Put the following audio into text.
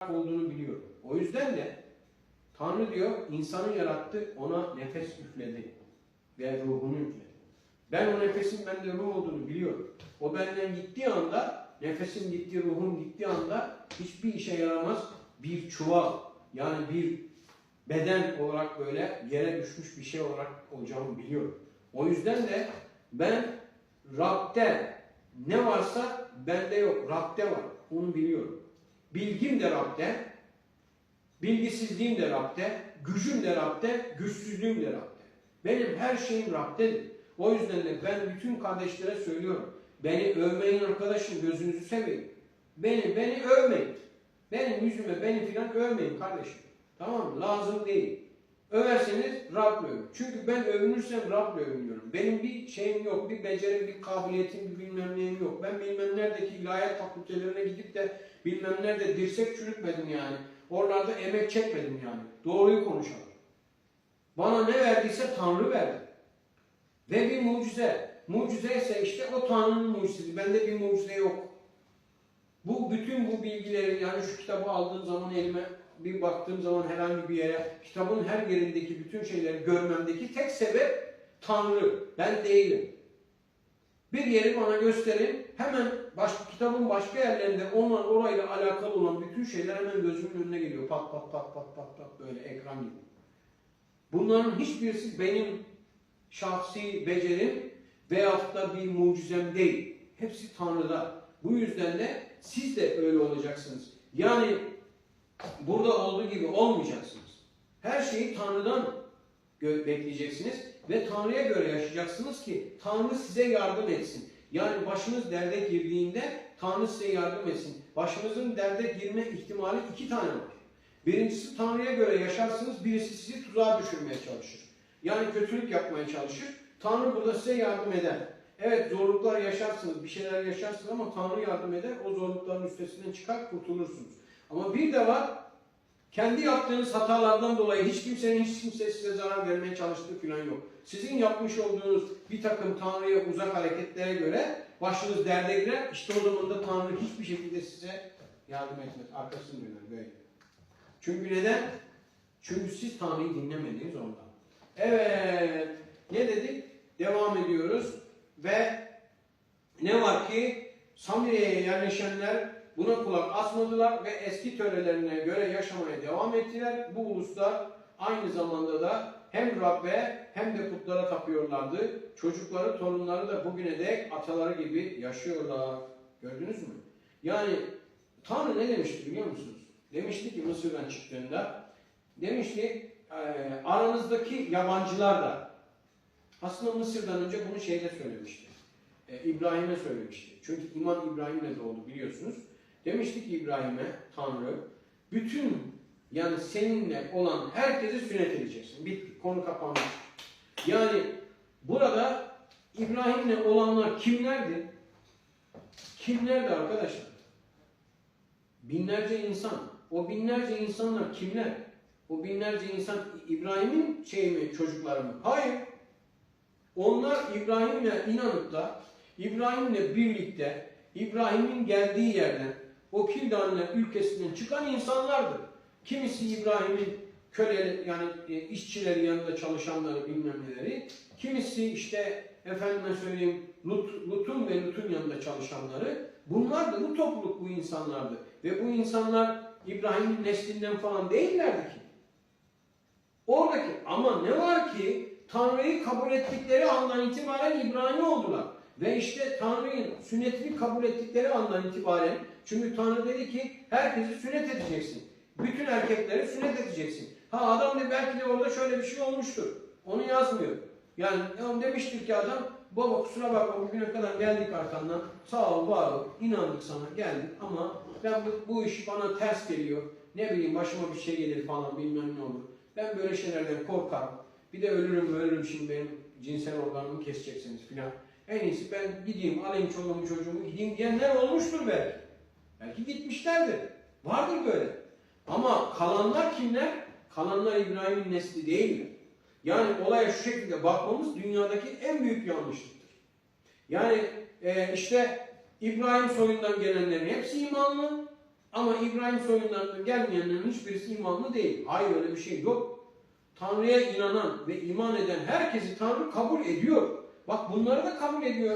olduğunu biliyor. O yüzden de Tanrı diyor insanı yarattı, ona nefes üfledi ve ruhunu üfledi. Ben o nefesin bende ruh olduğunu biliyorum. O benden gittiği anda, nefesim gitti, ruhum gittiği anda hiçbir işe yaramaz bir çuval, yani bir beden olarak böyle yere düşmüş bir şey olarak olacağımı biliyorum. O yüzden de ben Rab'de ne varsa bende yok. Rab'de var. Onu biliyorum. Bilgim de Rab'de, bilgisizliğim de Rab'de, gücüm de Rab'de, güçsüzlüğüm de Rab'de. Benim her şeyim Rab'dedir. O yüzden de ben bütün kardeşlere söylüyorum. Beni övmeyin arkadaşım, gözünüzü seveyim. Beni, beni övmeyin. Benim yüzüme beni filan övmeyin kardeşim. Tamam mı? Lazım değil. Överseniz Rab'le övün. Çünkü ben övünürsem Rab'le övünüyorum. Benim bir şeyim yok, bir becerim, bir kabiliyetim, bir bilmem neyim yok. Ben bilmem neredeki ilahiyat fakültelerine gidip de bilmem nerede dirsek çürütmedim yani. Oralarda emek çekmedim yani. Doğruyu konuşalım. Bana ne verdiyse Tanrı verdi. Ve bir mucize. Mucize ise işte o Tanrı'nın mucizesi. Bende bir mucize yok. Bu bütün bu bilgileri yani şu kitabı aldığım zaman elime bir baktığım zaman herhangi bir yere kitabın her yerindeki bütün şeyleri görmemdeki tek sebep Tanrı. Ben değilim. Bir yeri bana gösterin. Hemen baş, kitabın başka yerlerinde onlar orayla alakalı olan bütün şeyler hemen gözümün önüne geliyor. Pat pat pat pat pat pat böyle ekran gibi. Bunların hiçbirisi benim şahsi becerim veyahut da bir mucizem değil. Hepsi Tanrı'da. Bu yüzden de siz de öyle olacaksınız. Yani burada olduğu gibi olmayacaksınız. Her şeyi Tanrı'dan bekleyeceksiniz ve Tanrı'ya göre yaşayacaksınız ki Tanrı size yardım etsin. Yani başınız derde girdiğinde Tanrı size yardım etsin. Başınızın derde girme ihtimali iki tane var. Birincisi Tanrı'ya göre yaşarsınız, birisi sizi tuzağa düşürmeye çalışır. Yani kötülük yapmaya çalışır. Tanrı burada size yardım eder. Evet zorluklar yaşarsınız, bir şeyler yaşarsınız ama Tanrı yardım eder. O zorlukların üstesinden çıkar, kurtulursunuz. Ama bir de var, kendi yaptığınız hatalardan dolayı hiç kimsenin hiç kimse size zarar vermeye çalıştığı falan yok. Sizin yapmış olduğunuz bir takım Tanrı'ya uzak hareketlere göre başınız derde girer. İşte o zaman da Tanrı hiçbir şekilde size yardım etmez. Arkasını döner böyle. Çünkü neden? Çünkü siz Tanrı'yı dinlemediniz ondan. Evet. Ne dedik? Devam ediyoruz. Ve ne var ki Samiriye'ye yerleşenler buna kulak asmadılar ve eski törelerine göre yaşamaya devam ettiler. Bu uluslar aynı zamanda da hem Rabbe hem de putlara tapıyorlardı. Çocukları, torunları da bugüne dek ataları gibi yaşıyorlar. Gördünüz mü? Yani Tanrı ne demişti biliyor musunuz? Demişti ki Mısır'dan çıktığında demişti e, aranızdaki yabancılar da aslında Mısır'dan önce bunu şeyde söylemişti. E, İbrahim'e söylemişti. Çünkü iman İbrahim'le doğdu biliyorsunuz. Demişti ki İbrahim'e Tanrı bütün yani seninle olan herkesi sünnet edeceksin. Bitti. Konu kapanmış. Yani burada İbrahim'le olanlar kimlerdi? Kimlerdi arkadaşlar? Binlerce insan. O binlerce insanlar kimler? O binlerce insan İbrahim'in şey mi, çocukları mı? Hayır. Onlar İbrahim'le inanıp da İbrahim'le birlikte İbrahim'in geldiği yerden o Kildane ülkesinden çıkan insanlardır. Kimisi İbrahim'in köle yani e, işçileri yanında çalışanları bilmem neleri. Kimisi işte efendime söyleyeyim Lut, Lut'un ve Lut'un yanında çalışanları. Bunlar da bu topluluk bu insanlardı. Ve bu insanlar İbrahim'in neslinden falan değillerdi ki. Oradaki ama ne var ki Tanrı'yı kabul ettikleri andan itibaren İbrani oldular. Ve işte Tanrı'nın sünnetini kabul ettikleri andan itibaren çünkü Tanrı dedi ki herkesi sünnet edeceksin. Bütün erkekleri sünnet edeceksin. Ha adam de belki de orada şöyle bir şey olmuştur. Onu yazmıyor. Yani demiştir ki adam baba kusura bakma bugüne kadar geldik arkandan. Sağ ol var ol. inandık sana geldik ama ben bu, bu iş bana ters geliyor. Ne bileyim başıma bir şey gelir falan bilmem ne olur. Ben böyle şeylerden korkarım. Bir de ölürüm ölürüm şimdi benim cinsel organımı keseceksiniz filan. En iyisi ben gideyim alayım çoluğumu çocuğumu gideyim diyenler olmuştur belki. Belki gitmişlerdir. Vardır böyle. Ama kalanlar kimler? Kalanlar İbrahim'in nesli değildir. Yani olaya şu şekilde bakmamız dünyadaki en büyük yanlışlıktır. Yani e, işte İbrahim soyundan gelenlerin hepsi imanlı Ama İbrahim soyundan gelmeyenlerin hiçbirisi imanlı değil. Hayır öyle bir şey yok. Tanrı'ya inanan ve iman eden herkesi Tanrı kabul ediyor. Bak bunları da kabul ediyor.